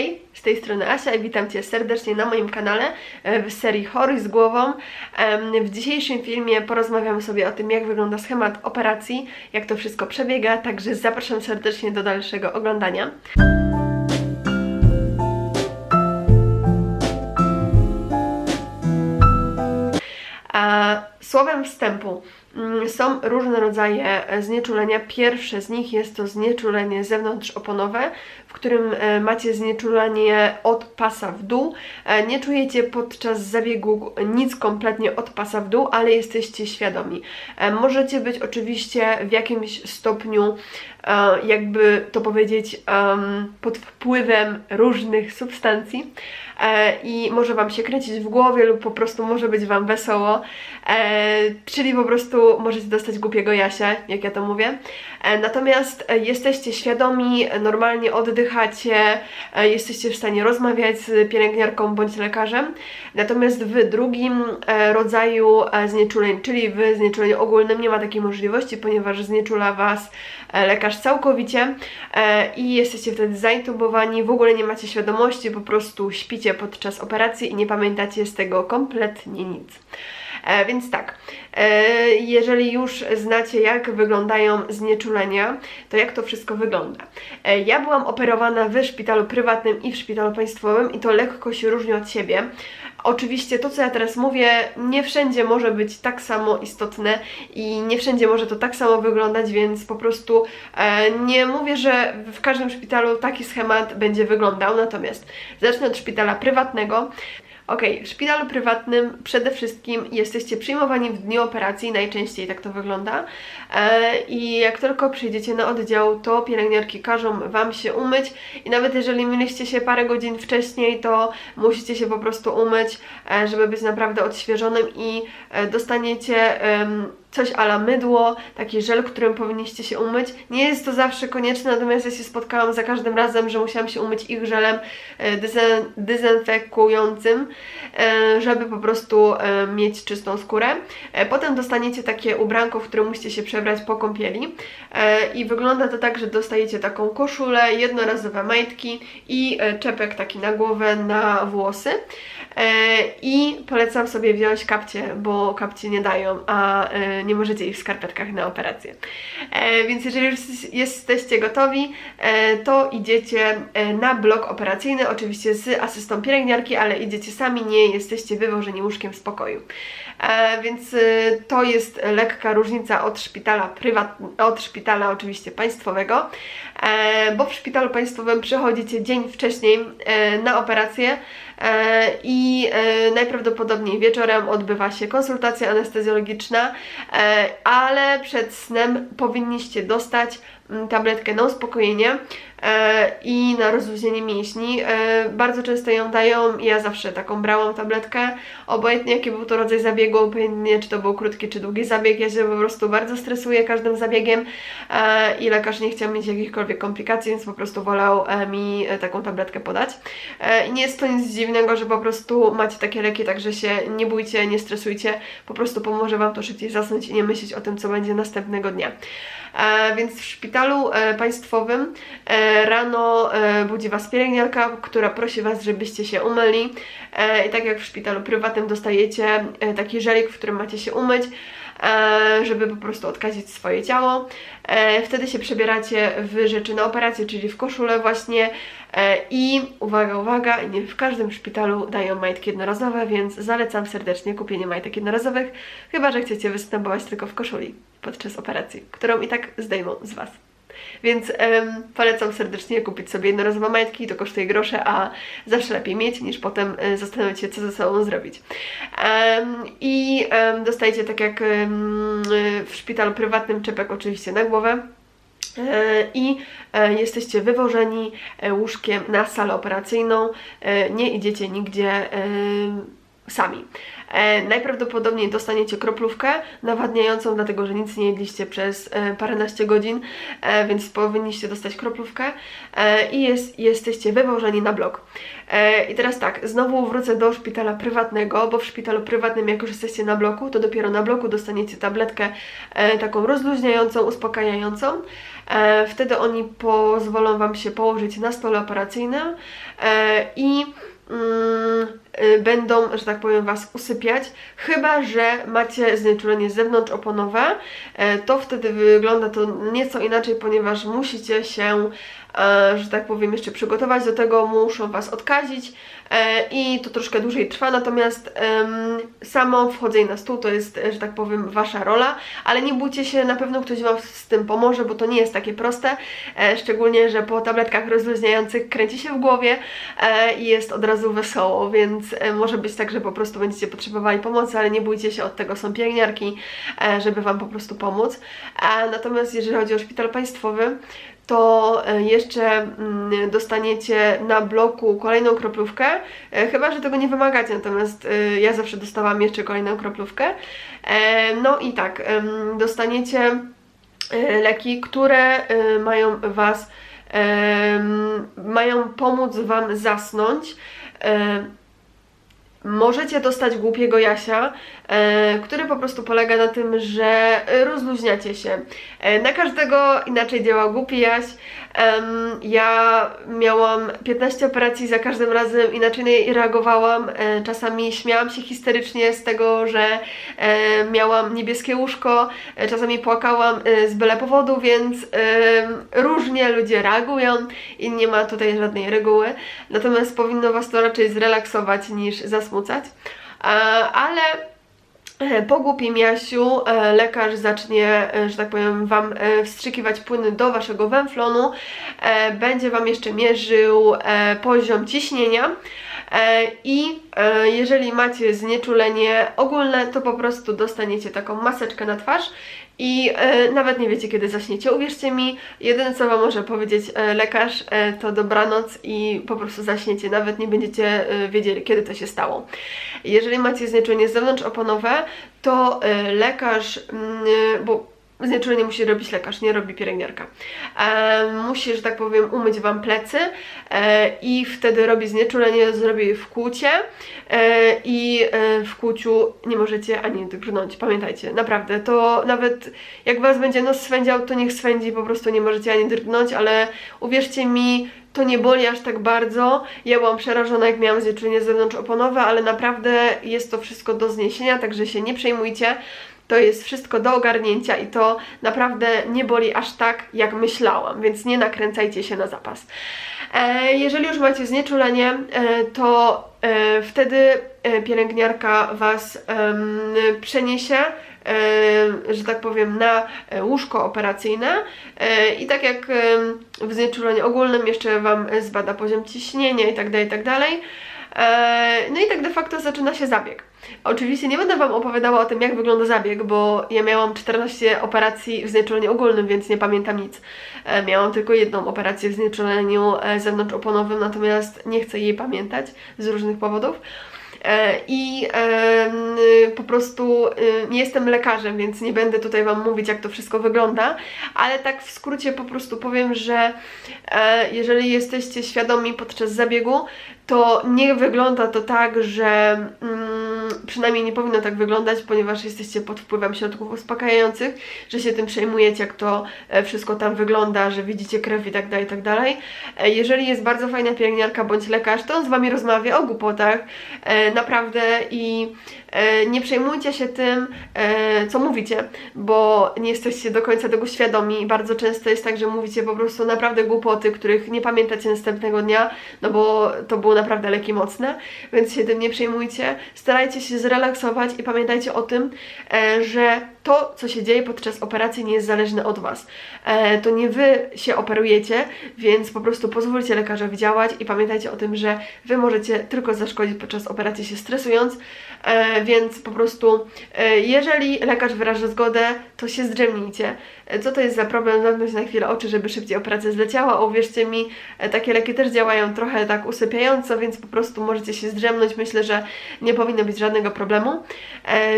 Hej, z tej strony Asia i witam Cię serdecznie na moim kanale e, w serii Chory z głową. W dzisiejszym filmie porozmawiamy sobie o tym, jak wygląda schemat operacji, jak to wszystko przebiega, także zapraszam serdecznie do dalszego oglądania. A słowem wstępu mm, są różne rodzaje e, znieczulenia. Pierwsze z nich jest to znieczulenie zewnątrzoponowe, w którym e, macie znieczulenie od pasa w dół. E, Nie czujecie podczas zabiegu nic kompletnie od pasa w dół, ale jesteście świadomi. Możecie być oczywiście w jakimś stopniu, jakby to powiedzieć, pod wpływem różnych substancji i może Wam się kręcić w głowie lub po prostu może być Wam wesoło, czyli po prostu możecie dostać głupiego jasia, jak ja to mówię. E, natomiast e, jesteście świadomi, e, normalnie oddychacie, e, jesteście w stanie rozmawiać z pielęgniarką bądź lekarzem. Natomiast w drugim e, rodzaju e, znieczuleń, czyli w znieczuleniu ogólnym nie ma takiej możliwości, ponieważ znieczula Was e, lekarz całkowicie e, i jesteście wtedy zaintubowani, w ogóle nie macie świadomości, po prostu śpicie podczas operacji i nie pamiętacie z tego kompletnie nic. E, więc tak, e, jeżeli już znacie, jak wyglądają znieczulenia, to jak to wszystko wygląda? E, ja byłam operowana w szpitalu prywatnym i w szpitalu państwowym i to lekko się różni od siebie. Oczywiście to, co ja teraz mówię, nie wszędzie może być tak samo istotne i nie wszędzie może to tak samo wyglądać, więc po prostu nie mówię, że w każdym szpitalu taki schemat będzie wyglądał. Natomiast zacznę od szpitala prywatnego. Ok, w szpitalu prywatnym przede wszystkim jesteście przyjmowani w dniu operacji, najczęściej tak to wygląda. E, I jak tylko przyjdziecie na oddział, to pielęgniarki każą Wam się umyć i nawet jeżeli myliście się parę godzin wcześniej, to musicie się po prostu umyć, e, żeby być naprawdę odświeżonym i e, dostaniecie coś ala mydło, taki żel, którym powinniście się umyć. Nie jest to zawsze konieczne, natomiast ja się spotkałam za każdym razem, że musiałam się umyć ich żelem e, dezen- dezynfekującym, e, żeby po prostu e, mieć czystą skórę. Potem dostaniecie takie ubranko, w którym musicie się przebrać po kąpieli i wygląda to tak, że dostajecie taką koszulę, jednorazowe majtki i czepek taki na głowę, na włosy. I polecam sobie wziąć kapcie, bo kapcie nie dają, a nie możecie ich w skarpetkach na operację. E, Więc jeżeli już jesteście gotowi, e, to idziecie e, na blok operacyjny, oczywiście z asystą pielęgniarki, ale idziecie sami, nie jesteście wywożeni łóżkiem z pokoju. E, Więc e, to jest lekka różnica od szpitala prywatnego, od szpitala oczywiście państwowego, e, bo w szpitalu państwowym przychodzicie dzień wcześniej e, na operację i najprawdopodobniej wieczorem odbywa się konsultacja anestezjologiczna, ale przed snem powinniście dostać tabletkę na uspokojenie i na rozluźnienie mięśni. E, Bardzo często ją dają, ja zawsze taką brałam tabletkę, obojętnie jaki był to rodzaj zabiegu, obojętnie czy to był krótki czy długi zabieg, ja się po prostu bardzo stresuję każdym zabiegiem e, i lekarz nie chciał mieć jakichkolwiek komplikacji, więc po prostu wolał e, mi e, taką tabletkę podać. E, nie jest to nic dziwnego, że po prostu macie takie leki, także się nie bójcie, nie stresujcie, po prostu pomoże Wam to szybciej zasnąć i nie myśleć o tym, co będzie następnego dnia. E, więc w szpitalu e, państwowym e, rano budzi Was pielęgniarka, która prosi Was, żebyście się umyli. I tak jak w szpitalu prywatnym dostajecie taki żelik, w którym macie się umyć, żeby po prostu odkazić swoje ciało. E, Wtedy się przebieracie w rzeczy na operację, czyli w koszulę właśnie E, i uwaga, uwaga, nie w każdym szpitalu dają majtki jednorazowe, więc zalecam serdecznie kupienie majtek jednorazowych, chyba że chcecie występować tylko w koszuli podczas operacji, którą i tak zdejmą z Was. Więc em, polecam serdecznie kupić sobie jednorazowe majtki, to kosztuje grosze, a zawsze lepiej mieć niż potem e, zastanowić się, co ze sobą zrobić. Em, I em, dostajecie, tak jak em, w szpitalu prywatnym, czepek oczywiście na głowę. E, I e, jesteście wywożeni łóżkiem na salę operacyjną, nie idziecie nigdzie sami. E, najprawdopodobniej dostaniecie kroplówkę nawadniającą, dlatego że nic nie jedliście przez e, paręnaście godzin, e, więc powinniście dostać kroplówkę e, i jest, jesteście wywożeni na blok. E, I teraz tak, znowu wrócę do szpitala prywatnego, bo w szpitalu prywatnym, jak już jesteście na bloku, to dopiero na bloku dostaniecie tabletkę e, taką rozluźniającą, uspokajającą. E, wtedy oni pozwolą Wam się położyć na stole operacyjnym e, i mm, y, będą, że tak powiem, Was usypiać, chyba że macie znieczulenie zewnątrzoponowe, e, to wtedy wygląda to nieco inaczej, ponieważ musicie się, e, że tak powiem, jeszcze przygotować do tego, muszą Was odkazić i to troszkę dłużej trwa, natomiast samo wchodzenie na stół to jest, e, że tak powiem, Wasza rola, ale nie bójcie się, na pewno ktoś Wam z tym pomoże, bo to nie jest takie proste, e, szczególnie, że po tabletkach rozluźniających kręci się w głowie e, i jest od razu wesoło, więc e, może być tak, że po prostu będziecie potrzebowali pomocy, ale nie bójcie się, od tego są pielęgniarki, e, żeby Wam po prostu pomóc. E, Natomiast jeżeli chodzi o szpital państwowy, to e, jeszcze mm, dostaniecie na bloku kolejną kroplówkę, e, chyba, że tego nie wymagacie, natomiast e, ja zawsze dostawałam jeszcze kolejną kroplówkę. No i tak, dostaniecie leki, które mają Was, mają pomóc Wam zasnąć. E, Możecie dostać głupiego Jasia, e, który po prostu polega na tym, że rozluźniacie się. E, na każdego inaczej działa głupi Jaś. Ja miałam 15 operacji, za każdym razem inaczej reagowałam. E, czasami śmiałam się histerycznie z tego, że e, miałam niebieskie łóżko, e, czasami płakałam e, z byle powodu, więc em, różnie ludzie reagują i nie ma tutaj żadnej reguły. Natomiast powinno Was to raczej zrelaksować niż zasmucać. Ale E, Po głupim Jasiu e, lekarz zacznie, e, że tak powiem, Wam wstrzykiwać płyny do Waszego węflonu, będzie Wam jeszcze mierzył poziom ciśnienia i e, jeżeli macie znieczulenie ogólne, to po prostu dostaniecie taką maseczkę na twarz i e, nawet nie wiecie, kiedy zaśniecie. Uwierzcie mi, jedyne co Wam może powiedzieć e, lekarz, e, to dobranoc i po prostu zaśniecie. Nawet nie będziecie e, wiedzieli, kiedy to się stało. Jeżeli macie znieczulenie zewnątrzoponowe, to e, lekarz, mm, e, bo Znieczulenie musi robić lekarz, nie robi pielęgniarka. E, musi, że tak powiem, umyć Wam plecy e, i wtedy robi znieczulenie, zrobi wkłucie e, i e, w kłuciu nie możecie ani drgnąć. Pamiętajcie, naprawdę, to nawet jak Was będzie nos swędział, to niech swędzi, po prostu nie możecie ani drgnąć, ale uwierzcie mi, to nie boli aż tak bardzo. Ja byłam przerażona, jak miałam znieczulenie zewnątrzoponowe, ale naprawdę jest to wszystko do zniesienia, także się nie przejmujcie. To jest wszystko do ogarnięcia i to naprawdę nie boli aż tak, jak myślałam, więc nie nakręcajcie się na zapas. E, jeżeli już macie znieczulenie, e, to e, wtedy pielęgniarka Was przeniesie, że tak powiem, na łóżko operacyjne i tak jak w znieczuleniu ogólnym jeszcze Wam zbada poziom ciśnienia i tak dalej, i tak No i tak de facto zaczyna się zabieg. Oczywiście nie będę Wam opowiadała o tym, jak wygląda zabieg, bo ja miałam 14 operacji w znieczuleniu ogólnym, więc nie pamiętam nic. E, Miałam tylko jedną operację w znieczuleniu e, zewnątrzoponowym, natomiast nie chcę jej pamiętać z różnych powodów. E, I po prostu nie jestem lekarzem, więc nie będę tutaj Wam mówić, jak to wszystko wygląda, ale tak w skrócie po prostu powiem, że jeżeli jesteście świadomi podczas zabiegu, to nie wygląda to tak, że mm, przynajmniej nie powinno tak wyglądać, ponieważ jesteście pod wpływem środków uspokajających, że się tym przejmujecie, jak to e, wszystko tam wygląda, że widzicie krew i tak dalej, i tak dalej. E, Jeżeli jest bardzo fajna pielęgniarka bądź lekarz, to on z Wami rozmawia o głupotach, e, naprawdę i nie przejmujcie się tym, e, co mówicie, bo nie jesteście do końca tego świadomi bardzo często jest tak, że mówicie po prostu naprawdę głupoty, których nie pamiętacie następnego dnia, no bo to było naprawdę leki mocne, więc się tym nie przejmujcie. Starajcie się zrelaksować i pamiętajcie o tym, e, że to, co się dzieje podczas operacji, nie jest zależne od Was. E, to nie Wy się operujecie, więc po prostu pozwólcie lekarzowi działać i pamiętajcie o tym, że Wy możecie tylko zaszkodzić podczas operacji się stresując, e, e, więc po prostu e, jeżeli lekarz wyraża zgodę, to się zdrzemnijcie. E, Co to jest za problem? Zamknąć na chwilę oczy, żeby szybciej operacja zleciała. Uwierzcie mi, e, takie leki też działają trochę tak usypiająco, więc po prostu możecie się zdrzemnąć. Myślę, że nie powinno być żadnego problemu.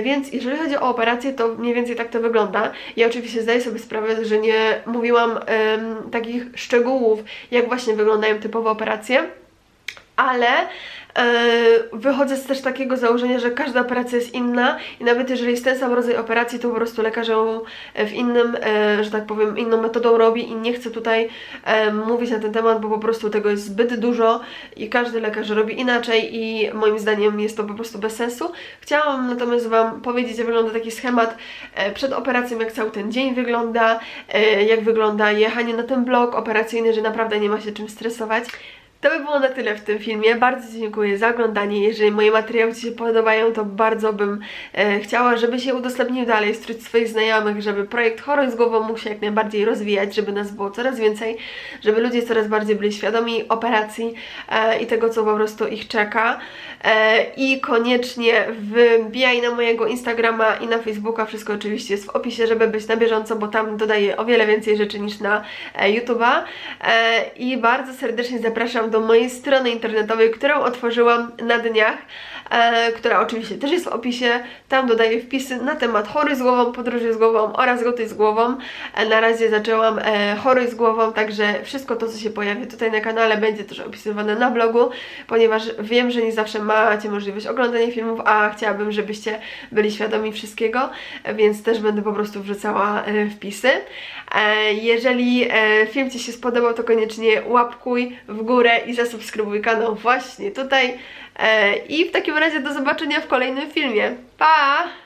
Więc jeżeli chodzi o operację, to mniej więcej tak to wygląda. Ja oczywiście zdaję sobie sprawę, że nie mówiłam takich szczegółów, jak właśnie wyglądają typowe operacje, ale e, wychodzę z też takiego założenia, że każda operacja jest inna i nawet jeżeli jest ten sam rodzaj operacji, to po prostu lekarz ją w innym, e, że tak powiem, inną metodą robi i nie chcę tutaj e, mówić na ten temat, bo po prostu tego jest zbyt dużo i każdy lekarz robi inaczej i moim zdaniem jest to po prostu bez sensu. Chciałam natomiast Wam powiedzieć, jak wygląda taki schemat e, przed operacją, jak cały ten dzień wygląda, e, jak wygląda jechanie na ten blok operacyjny, że naprawdę nie ma się czym stresować. To by było na tyle w tym filmie. Bardzo dziękuję za oglądanie. Jeżeli moje materiały Ci się podobają, to bardzo bym e, chciała, żeby się udostępnił dalej wśród swoich znajomych, żeby projekt Chory z głową mógł się jak najbardziej rozwijać, żeby nas było coraz więcej, żeby ludzie coraz bardziej byli świadomi operacji e, i tego, co po prostu ich czeka. E, I koniecznie wbijaj na mojego Instagrama i na Facebooka. Wszystko oczywiście jest w opisie, żeby być na bieżąco, bo tam dodaję o wiele więcej rzeczy niż na e, YouTube'a. E, I bardzo serdecznie zapraszam do mojej strony internetowej, którą otworzyłam na dniach, e, która oczywiście też jest w opisie. Tam dodaję wpisy na temat chory z głową, podróży z głową oraz goty z głową. E, na razie zaczęłam e, chory z głową, także wszystko to, co się pojawi tutaj na kanale, będzie też opisywane na blogu, ponieważ wiem, że nie zawsze macie możliwość oglądania filmów, a chciałabym, żebyście byli świadomi wszystkiego, więc też będę po prostu wrzucała e, wpisy. E, Jeżeli e, film Ci się spodobał, to koniecznie łapkuj w górę i zasubskrybuj kanał właśnie tutaj. E, I w takim razie do zobaczenia w kolejnym filmie. Pa!